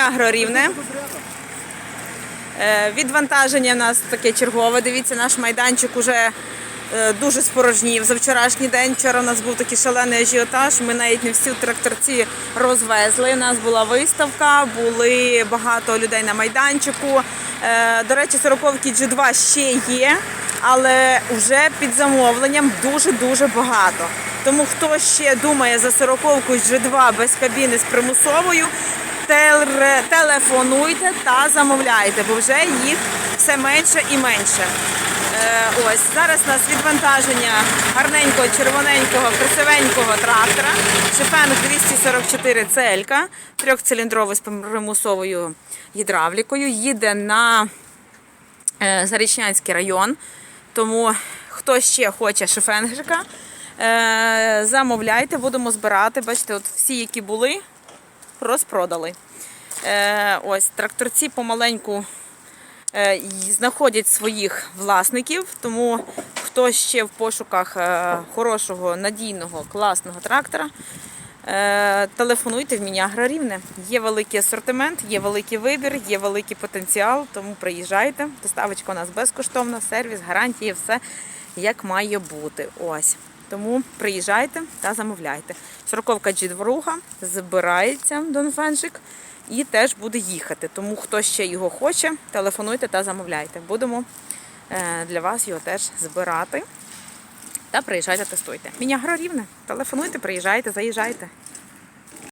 Міні-агро рівне. Е, Відвантаження в нас таке чергове. Дивіться, наш майданчик уже е, дуже спорожнів за вчорашній день. Вчора у нас був такий шалений ажіотаж. Ми навіть не всі тракторці розвезли. У нас була виставка, були багато людей на майданчику. Е, До речі, сороковки G2 ще є, але вже під замовленням дуже-дуже багато. Тому хто ще думає за сороковку G2 без кабіни з примусовою, телефонуйте та замовляйте, бо вже їх все менше і менше. Е, ось зараз у нас відвантаження гарненького, червоненького, красивенького трактора. Шифенг 244 целька, трьохциліндровий з примусовою гідравлікою. Їде на е, Зарічнянський район. Тому хто ще хоче шифенгжика, е, замовляйте, будемо збирати. Бачите, от всі, які були, розпродали. Е, ось тракторці помаленьку е, знаходять своїх власників, тому хто ще в пошуках е, хорошого, надійного, класного трактора, телефонуйте в Мінягра Рівне. Є великий асортимент, є великий вибір, є великий потенціал, тому приїжджайте. Доставочка у нас безкоштовна, сервіс, гарантії, все як має бути. Ось. Тому приїжджайте та замовляйте. Сороковка G2 збирається Донфеншик і теж буде їхати. Тому хто ще його хоче, телефонуйте та замовляйте. Будемо е, для вас його теж збирати. Та приїжджайте, тестуйте. Мінягро рівне. Телефонуйте, приїжджайте, заїжджайте.